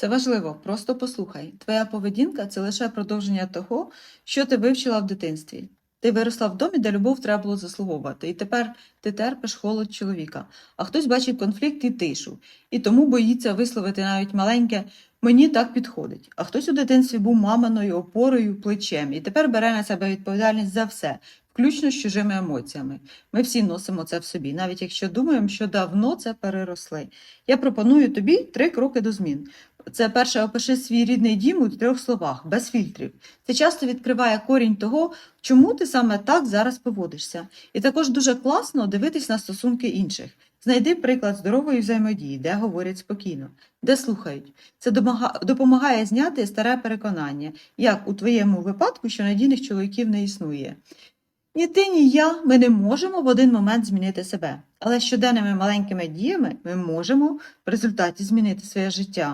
Це важливо, просто послухай. Твоя поведінка це лише продовження того, що ти вивчила в дитинстві. Ти виросла в домі, де любов треба було заслуговувати, і тепер ти терпиш холод чоловіка. А хтось бачить конфлікт і тишу, і тому боїться висловити навіть маленьке мені так підходить. А хтось у дитинстві був маминою опорою, плечем, і тепер бере на себе відповідальність за все, включно з чужими емоціями. Ми всі носимо це в собі, навіть якщо думаємо, що давно це переросли. Я пропоную тобі три кроки до змін. Це перше, опиши свій рідний дім у трьох словах, без фільтрів. Це часто відкриває корінь того, чому ти саме так зараз поводишся. І також дуже класно дивитись на стосунки інших. Знайди приклад здорової взаємодії, де говорять спокійно, де слухають. Це допомагає зняти старе переконання, як у твоєму випадку, що надійних чоловіків не існує. Ні ти, ні я ми не можемо в один момент змінити себе, але щоденними маленькими діями ми можемо в результаті змінити своє життя.